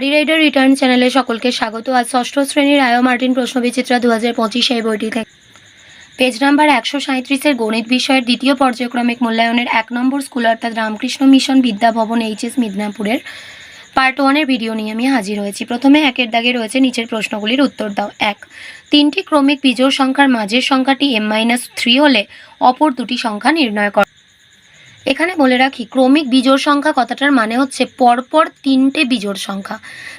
Study rider return চ্যানেলে সকলকে স্বাগত। আজ ষষ্ঠ শ্রেণির আয়ো মার্টিন প্রশ্নবিচিত্রা দু হাজার পঁচিশ এই বইটি থেকে পেজ নাম্বার একশো সাঁত্রিশের গণিত বিষয়ের দ্বিতীয় পর্যায়ক্রমিক মূল্যায়নের এক নম্বর স্কুল অর্থাৎ রামকৃষ্ণ মিশন বিদ্যাভবন এইচএস মিদনাপুরের পার্ট ওয়ানের ভিডিও নিয়ে আমি হাজির হয়েছি। প্রথমে একের দাগে রয়েছে নিচের প্রশ্নগুলির উত্তর দাও। এক, তিনটি ক্রমিক বিজোড় সংখ্যার মাঝের সংখ্যাটি এম মাইনাস থ্রি হলে অপর দুটি সংখ্যা নির্ণয় কর এখানে বলে রাখি, ক্রমিক বিজোড় সংখ্যা কথাটার মানে হচ্ছে পরপর তিনটে বিজোড় সংখ্যা।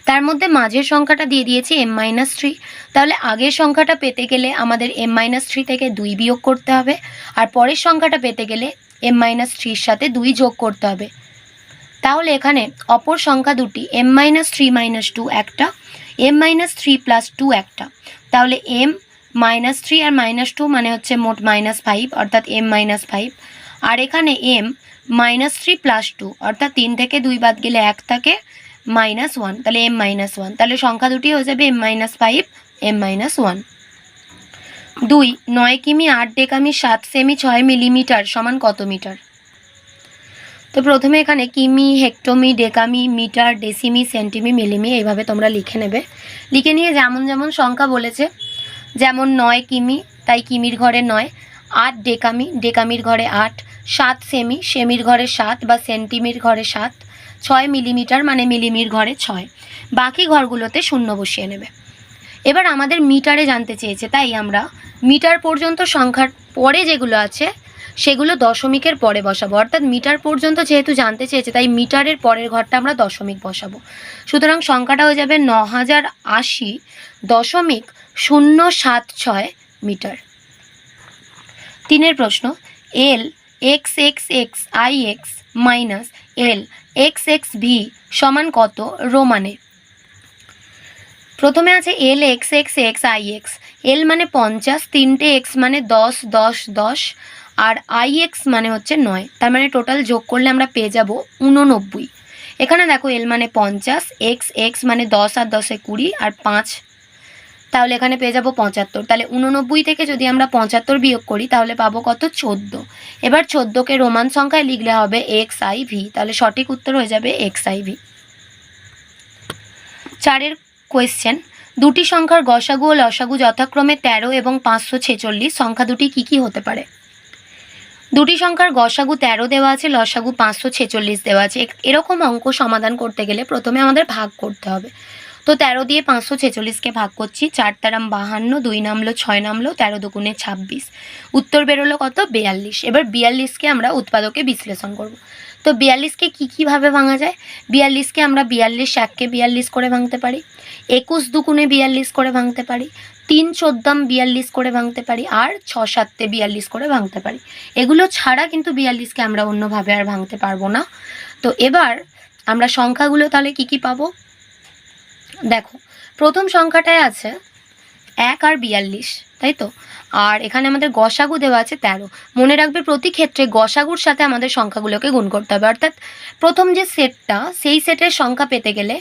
তার মধ্যে মাঝের সংখ্যাটা দিয়ে দিয়েছি এম মাইনাস থ্রি তাহলে আগের সংখ্যাটা পেতে গেলে আমাদের এম মাইনাস থ্রি থেকে দুই বিয়োগ করতে হবে, আর পরের সংখ্যাটা পেতে গেলে এম মাইনাস থ্রির সাথে দুই যোগ করতে হবে। তাহলে এখানে অপর সংখ্যা দুটি M minus three minus two একটা M minus three plus two একটা। তাহলে এম মাইনাস থ্রি আর মাইনাস টু মানে হচ্ছে মোট মাইনাস ফাইভ অর্থাৎ এম মাইনাস ফাইভ আর এখানে M minus three plus two অর্থাৎ তিন থেকে দুই বাদ গেলে এক থাকে মাইনাস ওয়ান তাহলে এম মাইনাস ওয়ান তাহলে সংখ্যা দুটি হয়ে যাবে M minus five M minus one দুই, নয় কিমি, আট ডেকামি, সাত সেমি, ছয় মিলিমিটার সমান কত মিটার? তো প্রথমে এখানে কিমি, হেক্টোমি, ডেকামি, মিটার, ডেসিমি, সেন্টিমি, মিলিমি, এইভাবে তোমরা লিখে নেবে। লিখে নিয়ে যেমন যেমন সংখ্যা বলেছে, যেমন নয় কিমি, তাই কিমির ঘরে নয়, আট ডেকামি, ডেকামির ঘরে আট সাত সেমি, সেমির ঘরে সাত বা সেন্টিমির ঘরে সাত, ছয় মিলিমিটার মানে মিলিমির ঘরে ছয়। বাকি ঘরগুলোতে শূন্য বসিয়ে নেবে। এবার আমাদের মিটারে জানতে চেয়েছে, তাই আমরা মিটার পর্যন্ত সংখ্যার পরে যেগুলো আছে, সেগুলো দশমিকের পরে বসাবো। অর্থাৎ মিটার পর্যন্ত যেহেতু জানতে চেয়েছে, তাই মিটারের পরের ঘরটা আমরা দশমিক বসাবো। সুতরাং সংখ্যাটা হয়ে যাবে ন হাজার আশি দশমিক শূন্য সাত ছয় মিটার। তিনের প্রশ্ন, L X X X I X minus L X X V সমান কত রোমানে প্রথমে আছে L X X X I X L মানে পঞ্চাশ, তিনটে এক্স মানে দশ দশ দশ, আর আই এক্স মানে হচ্ছে নয়। তার মানে টোটাল যোগ করলে আমরা পেয়ে যাব উননব্বই এখানে দেখো এল মানে পঞ্চাশ এক্স এক্স মানে দশ, আর দশে কুড়ি, আর পাঁচ তাহলে এখানে পেয়ে যাব পঁচাত্তর। তাহলে উননব্বই থেকে যদি আমরা পঁচাত্তর বিয়োগ করি, তাহলে পাবো কত? চোদ্দ। এবার চোদ্দোকে রোমান সংখ্যায় লিখলে হবে এক্স আই ভি। তাহলে সঠিক উত্তর হয়ে যাবে এক্স আই ভি। চারের কোয়েশ্চেন দুটি সংখ্যার গসাগু ও লসাগু যথাক্রমে তেরো এবং পাঁচশো ছেচল্লিশ। সংখ্যা দুটি কী কী হতে পারে? দুটি সংখ্যার গসাগু তেরো দেওয়া আছে, লসাগু পাঁচশো ছেচল্লিশ দেওয়া আছে। এরকম অঙ্ক সমাধান করতে গেলে প্রথমে আমাদের ভাগ করতে হবে। তো তেরো দিয়ে পাঁচশো ছেচল্লিশকে ভাগ করছি, চার তারাম বাহান্ন, দুই নামলো, ছয় নামলো, তেরো দুগুণে ছাব্বিশ। উত্তর বেরোলো কত? বিয়াল্লিশ। এবার বিয়াল্লিশকে আমরা উৎপাদকে বিশ্লেষণ করব। তো বিয়াল্লিশকে কী কীভাবে ভাঙা যায়? বিয়াল্লিশকে আমরা বিয়াল্লিশ এককে বিয়াল্লিশ করে ভাঙতে পারি, একুশ দুগুণে বিয়াল্লিশ করে ভাঙতে পারি, তিন চোদ্দাম বিয়াল্লিশ করে ভাঙতে পারি, আর ছ সাততে বিয়াল্লিশ করে ভাঙতে পারি। এগুলো ছাড়া কিন্তু বিয়াল্লিশকে আমরা অন্যভাবে আর ভাঙতে পারব না। তো এবার আমরা সংখ্যাগুলো তাহলে কি কি পাবো? দেখো, প্রথম সংখ্যাটায় আছে এক আর বিয়াল্লিশ, তাই তো? আর এখানে আমাদের গসাগু দেওয়া আছে তেরো। মনে রাখবে প্রতি ক্ষেত্রে গসাগুর সাথে আমাদের সংখ্যাগুলোকে গুণ করতে হবে। অর্থাৎ প্রথম যে সেটটা, সেই সেটের সংখ্যা পেতে গেলে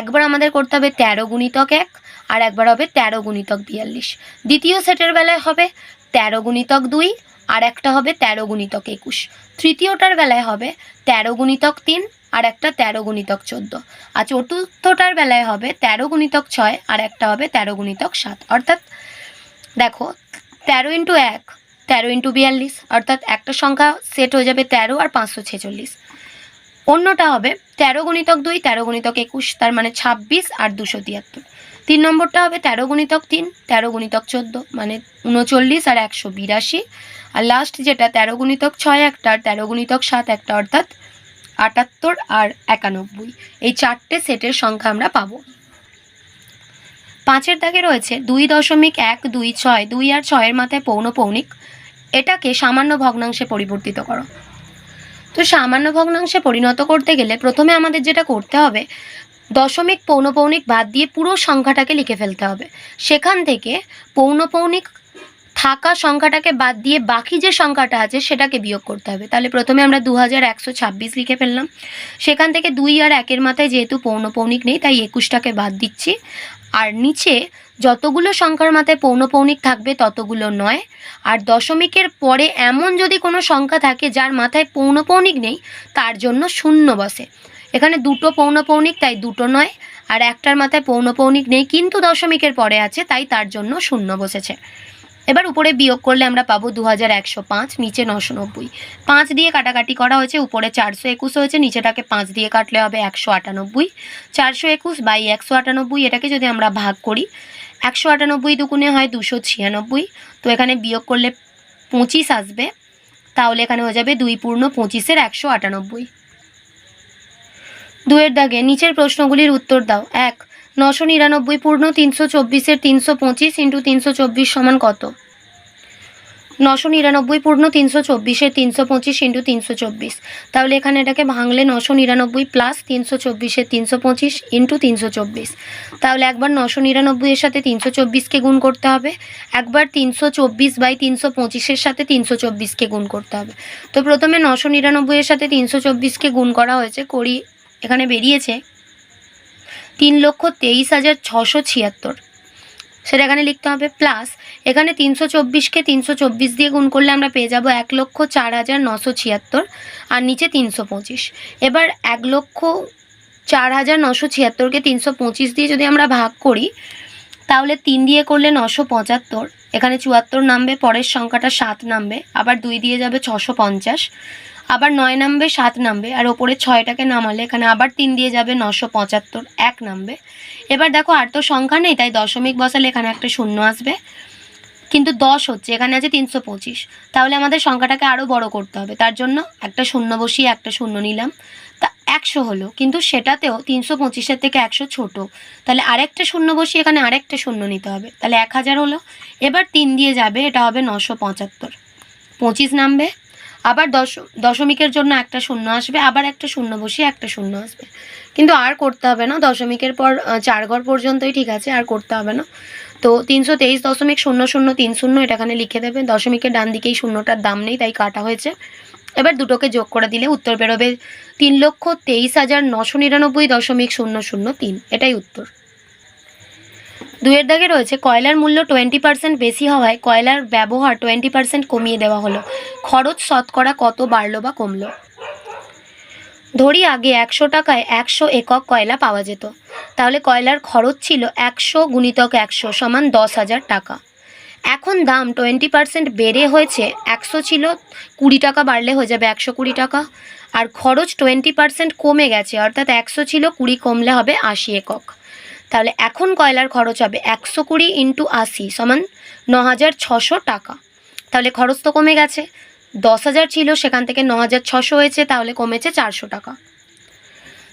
একবার আমাদের করতে হবে তেরো গুণিতক এক, আর একবার হবে তেরো গুণিতক বিয়াল্লিশ। দ্বিতীয় সেটের বেলায় হবে তেরো গুণিতক দুই, আর একটা হবে তেরো গুণিতক একুশ। তৃতীয়টার বেলায় হবে তেরো গুণিতক তিন আর একটা তেরো গুণিতক চোদ্দ। আর চতুর্থটার বেলায় হবে তেরো গুণিতক ছয়, আর একটা হবে তেরো গুণিতক সাত। অর্থাৎ দেখো, তেরো ইন্টু এক, তেরো ইন্টু বিয়াল্লিশ, অর্থাৎ একটা সংখ্যা সেট হয়ে যাবে তেরো আর পাঁচশো ছেচল্লিশ। অন্যটা হবে তেরো গুণিতক দুই, তেরো গুণিতক একুশ, তার মানে ছাব্বিশ আর দুশো তিয়াত্তর। তিন নম্বরটা হবে তেরো গুণিতক তিন, তেরো গুণিতক চোদ্দ মানে উনচল্লিশ আর একশো বিরাশি। আর লাস্ট যেটা, তেরো গুণিতক ছয় একটা আর তেরো গুণিতক সাত একটা, অর্থাৎ আটাত্তর আর একানব্বই। এই চারটে সেটের সংখ্যা আমরা পাবো। পাঁচের দাগে রয়েছে দুই দশমিক এক দুই ছয়, দুই আর ছয়ের মাথায় পৌনপৌনিক এটাকে সামান্য ভগ্নাংশে পরিবর্তিত করো। তো সামান্য ভগ্নাংশে পরিণত করতে গেলে প্রথমে আমাদের যেটা করতে হবে, দশমিক পৌনপৌনিক বাদ দিয়ে পুরো সংখ্যাটাকে লিখে ফেলতে হবে। সেখান থেকে পৌনপৌনিক থাকা সংখ্যাটাকে বাদ দিয়ে বাকি যে সংখ্যাটা আছে সেটাকে বিয়োগ করতে হবে। তাহলে প্রথমে আমরা দু হাজার একশো ছাব্বিশ লিখে ফেললাম। সেখান থেকে দুই আর একের মাথায় যেহেতু পৌনপৌনিক নেই, তাই একুশটাকে বাদ দিচ্ছি। আর নিচে যতগুলো সংখ্যার মাথায় পৌনপৌনিক থাকবে ততগুলো নয়। আর দশমিকের পরে এমন যদি কোনো সংখ্যা থাকে যার মাথায় পৌনপৌনিক নেই, তার জন্য শূন্য বসে। এখানে দুটো পৌনপৌনিক তাই দুটো নয়। আর একটার মাথায় পৌনপৌনিক নেই, কিন্তু দশমিকের পরে আছে, তাই তার জন্য শূন্য বসেছে। এবার উপরে বিয়োগ করলে আমরা পাবো দু হাজার একশো পাঁচ, নিচে নশো নব্বই। পাঁচ দিয়ে কাটাকাটি করা হয়েছে, উপরে চারশো একুশ হয়েছে, নিচেটাকে পাঁচ দিয়ে কাটলে হবে একশো আটানব্বই। চারশো একুশ বাই একশো আটানব্বই, এটাকে যদি আমরা ভাগ করি, একশো আটানব্বই দুগুণে হয় দুশো ছিয়ানব্বই। তো এখানে বিয়োগ করলে পঁচিশ আসবে, তাহলে এখানে হয়ে যাবে দুই পূর্ণ পঁচিশের একশো আটানব্বই। দুয়ের দাগে নিচের প্রশ্নগুলির উত্তর দাও। এক নশো নিরানব্বই পূর্ণ তিনশো চব্বিশের তিনশো পঁচিশ ইন্টু তিনশো চব্বিশ সমান কত? নশো নিরানব্বই পূর্ণ তিনশো চব্বিশের তিনশো পঁচিশ ইন্টু তিনশো চব্বিশ। তাহলে এখানে এটাকে ভাঙলে নশো নিরানব্বই প্লাস তিনশো চব্বিশের তিনশো পঁচিশ ইন্টু তিনশো চব্বিশ। তাহলে একবার নশো নিরানব্বইয়ের সাথে তিনশো চব্বিশকে গুণ করতে হবে। একবার তিনশো চব্বিশ বাই তিনশো পঁচিশের সাথে তিনশো চব্বিশকে গুণ করতে হবে। তো প্রথমে নশো নিরানব্বইয়ের সাথে তিনশো চব্বিশকে গুণ করা হয়েছে, করি এখানে বেরিয়েছে। তিন লক্ষ তেইশ হাজার ছশো ছিয়াত্তর। সেটা এখানে লিখতে হবে। প্লাস এখানে তিনশো চব্বিশকে তিনশো চব্বিশ দিয়ে গুণ করলে আমরা পেয়ে যাব এক লক্ষ চার হাজার নশো ছিয়াত্তর আর নিচে তিনশো পঁচিশ। এবার এক লক্ষ চার হাজার নশো ছিয়াত্তরকে তিনশো পঁচিশ দিয়ে যদি আমরা ভাগ করি, তাহলে তিন দিয়ে করলে নশো পঁচাত্তর। এখানে চুয়াত্তর নামবে, পরের সংখ্যাটা সাত নামবে, আবার দুই দিয়ে যাবে ছশো পঞ্চাশ। আবার নয় নামবে, সাত নামবে, আর ওপরে ছয়টাকে নামালে, এখানে আবার তিন দিয়ে যাবে নশো পঁচাত্তর, এক নামবে। এবার দেখো আর তো সংখ্যা নেই, তাই দশমিক বসালে এখানে একটা শূন্য আসবে। কিন্তু দশ হচ্ছে, এখানে আছে তিনশো পঁচিশ। তাহলে আমাদের সংখ্যাটাকে আরও বড় করতে হবে। তার জন্য একটা শূন্য বসিয়ে একটা শূন্য নিলাম। তা একশো হলো, কিন্তু সেটাতেও তিনশো পঁচিশের থেকে একশো ছোটো। তাহলে আরেকটা শূন্য বসিয়ে এখানে আরেকটা শূন্য নিতে হবে। তাহলে এক হাজার হলো। এবার তিন দিয়ে যাবে, এটা হবে নশো পঁচাত্তর। পঁচিশ নামবে আবার দশ, দশমিকের জন্য একটা শূন্য আসবে, আবার একটা শূন্য বসিয়ে একটা শূন্য আসবে। কিন্তু আর করতে হবে না, দশমিকের পর চার ঘর পর্যন্তই ঠিক আছে, আর করতে হবে না। তো তিনশো তেইশ দশমিক শূন্য শূন্য তিন শূন্য এটা এখানে লিখে দেবে, দশমিকের ডান দিকেই শূন্যটার দাম নেই, তাই কাটা হয়েছে। এবার দুটোকে যোগ করে দিলে উত্তর বেরোবে তিন লক্ষ তেইশ হাজার নশো নিরানব্বই দশমিক শূন্য শূন্য তিন, এটাই উত্তর। দুয়ের দাগে রয়েছে, কয়লার মূল্য টোয়েন্টি পার্সেন্ট বেশি হওয়ায় কয়লার ব্যবহার টোয়েন্টি পার্সেন্ট কমিয়ে দেওয়া হলো। খরচ শতকরা কত বাড়লো বা কমলো? ধরি আগে একশো টাকায় একশো একক কয়লা পাওয়া যেত। তাহলে কয়লার খরচ ছিল একশো গুণিতক একশো সমান দশ হাজার টাকা। এখন দাম টোয়েন্টি পার্সেন্ট বেড়ে হয়েছে, একশো ছিল, কুড়ি টাকা বাড়লে হয়ে যাবে একশো কুড়ি টাকা। আর খরচ টোয়েন্টি পার্সেন্ট কমে গেছে, অর্থাৎ একশো ছিল, কুড়ি কমলে হবে আশি একক। তাহলে এখন কয়লার খরচ হবে? একশো কুড়ি ইন্টু আশি সমান ন হাজার ছশো টাকা। তাহলে খরচ তো কমে গেছে। দশ হাজার ছিল, সেখান থেকে ন হাজার ছশো হয়েছে, তাহলে কমেছে চারশো টাকা।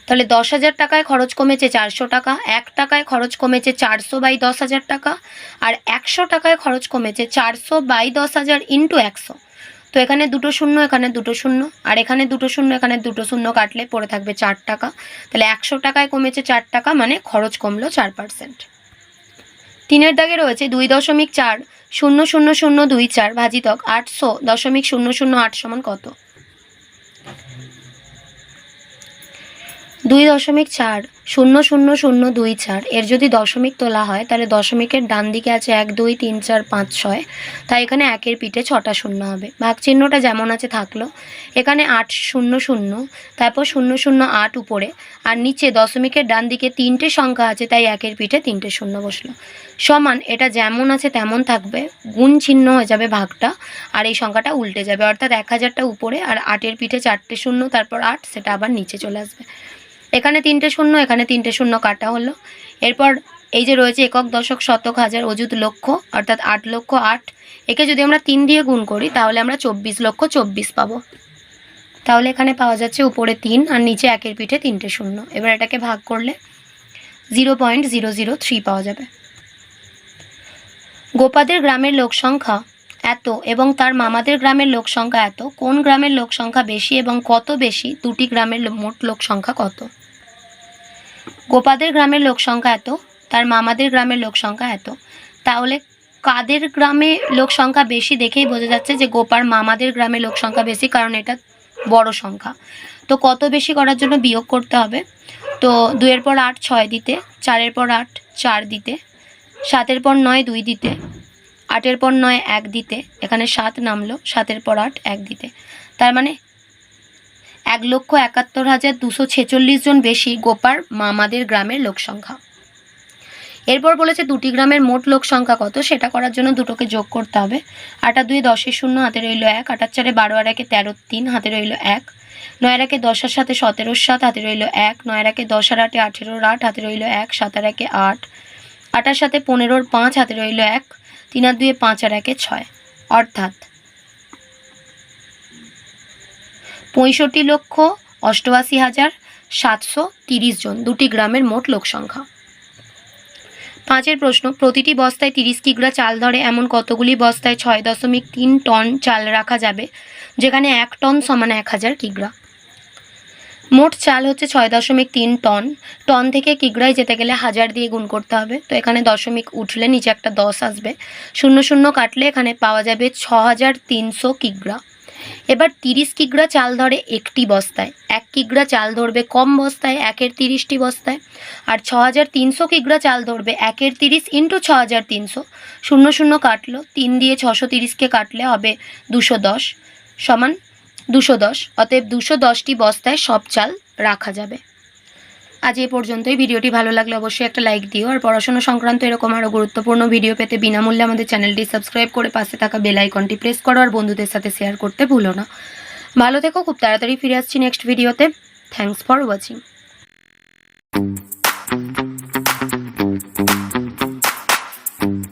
তাহলে দশ হাজার টাকায় খরচ কমেছে চারশো টাকা, এক টাকায় খরচ কমেছে চারশো বাই দশ হাজার টাকা, আর একশো টাকায় খরচ কমেছে চারশো বাই দশ হাজার ইন্টু একশো। তো এখানে দুটো শূন্য, এখানে দুটো শূন্য, আর এখানে দুটো শূন্য, এখানে দুটো শূন্য কাটলে পড়ে থাকবে চার টাকা। তাহলে একশো টাকায় কমেছে চার টাকা মানে খরচ কমলো চার পার্সেন্ট তিনের দাগে রয়েছে দুই দশমিক চার, শূন্য শূন্য শূন্য, দুই চার, ভাজিতক আটশো দশমিক শূন্য শূন্য, আট সমান কত? দুই দশমিক চার শূন্য শূন্য শূন্য দুই চার। এর যদি দশমিক তোলা হয়, তাহলে দশমিকের ডান দিকে আছে এক, দুই, তিন, চার, পাঁচ, ছয়। তাই এখানে একের পিঠে ছটা শূন্য হবে। ভাগ চিহ্নটা যেমন আছে থাকল। এখানে আট, শূন্য শূন্য, তারপর শূন্য শূন্য, আট উপরে। আর নিচে দশমিকের ডান দিকে তিনটে সংখ্যা আছে, তাই একের পিঠে তিনটে শূন্য বসল। সমান, এটা যেমন আছে তেমন থাকবে, গুণ চিহ্ন হয়ে যাবে ভাগটা, আর এই সংখ্যাটা উল্টে যাবে। অর্থাৎ এক হাজারটা উপরে, আর আটের পিঠে চারটে শূন্য, তারপর আট, সেটা আবার নিচে চলে আসবে। এখানে তিনটে শূন্য, এখানে তিনটে শূন্য কাটা হলো। এরপর এই যে রয়েছে একক দশক শতক হাজার অযুত লক্ষ, অর্থাৎ আট লক্ষ আট। একে যদি আমরা তিন দিয়ে গুণ করি, তাহলে আমরা চব্বিশ লক্ষ চব্বিশ পাবো। তাহলে এখানে পাওয়া যাচ্ছে উপরে তিন আর নিচে একের পিঠে তিনটে শূন্য। এবার এটাকে ভাগ করলে zero point zero zero three পাওয়া যাবে। গোপাদের গ্রামের লোক সংখ্যা এত এবং তার মামাদের গ্রামের লোক সংখ্যা এত। কোন গ্রামের লোক সংখ্যা বেশি এবং কত বেশি? দুটি গ্রামের মোট লোক সংখ্যা কত? গোপাদের গ্রামের লোক সংখ্যা এত, তার মামাদের গ্রামের লোক সংখ্যা এত। তাহলে কাদের গ্রামে লোক সংখ্যা বেশি দেখেই বোঝা যাচ্ছে যে গোপার মামাদের গ্রামে লোক সংখ্যা বেশি, কারণ এটা বড় সংখ্যা। তো কত বেশি করার জন্য বিয়োগ করতে হবে? তো দুইয়ের পর আট ছয় দিতে, চারের পর আট চার দিতে, সাতের পর নয় দুই দিতে, আটের পর নয় এক দিতে, এখানে সাত নামলো, সাতের পর আট এক দিতে। তার মানে এক লক্ষ একাত্তর হাজার দুশো ছেচল্লিশ জন বেশি গোপার মামাদের গ্রামের লোক সংখ্যা। এরপর বলেছে, দুটি গ্রামের মোট লোক সংখ্যা কত? সেটা করার জন্য দুটোকে যোগ করতে হবে। আটা দুই দশের শূন্য, হাতে রইল এক। আটার চারে বারো, আর একে তেরো, তিন, হাতে রইল এক। নয় একে দশের সাথে সতেরোর সাত, হাতে রইল এক। নয় একে দশ, আর আটে আঠেরোর আট, হাতে রইল এক। সাত, আর একে আট। আটার সাথে পনেরোর পাঁচ, হাতে রইল এক। তিন, আর দুয়ে পাঁচ, আর একে ছয়। অর্থাৎ পঁয়ষট্টি লক্ষ অষ্টআশি হাজার সাতশো তিরিশ জন। দুটি গ্রামের মোট লোক সংখ্যা। পাঁচের প্রশ্ন, প্রতিটি বস্তায় তিরিশ কিগ্রা চাল ধরে? এমন কতগুলি বস্তায় ছয় দশমিক তিন টন চাল রাখা যাবে? যেখানে এক টন সমান এক হাজার কিগ্রা মোট চাল হচ্ছে ছয় দশমিক তিন টন। টন থেকে কিগ্রায় যেতে গেলে হাজার দিয়ে গুণ করতে হবে? তো এখানে দশমিক উঠলে নিচে একটা দশ আসবে। শূন্য শূন্য কাটলে এখানে পাওয়া যাবে ছ হাজার তিনশো কিগ্রা এবার তিরিশ কিগ্রা চাল ধরে একটি বস্তায়। এক কিগ্রা চাল ধরবে কম বস্তায়, একের তিরিশটি বস্তায়। আর ছ হাজার তিনশো কিগ্রা চাল ধরবে একের তিরিশ ইন্টু ছ হাজার তিনশো। শূন্য শূন্য কাটলো, তিন দিয়ে ছশো তিরিশকে কাটলে হবে দুশো দশ সমান দুশো দশ। অতএব দুশো দশটি বস্তায় সব চাল রাখা যাবে। আজ এ পর্যন্তই। ভিডিওটি ভালো লাগলে অবশ্যই একটা লাইক দিও। আর পড়াশোনা সংক্রান্ত এরকম আরও গুরুত্বপূর্ণ ভিডিও পেতে বিনামূল্যে আমাদের চ্যানেলটি সাবস্ক্রাইব করে পাশে থাকা বেলাইকনটি প্রেস করো আর বন্ধুদের সাথে শেয়ার করতে ভুলো না। ভালো থেকো, খুব তাড়াতাড়ি ফিরে আসছি নেক্সট ভিডিওতে থ্যাংকস ফর ওয়াচিং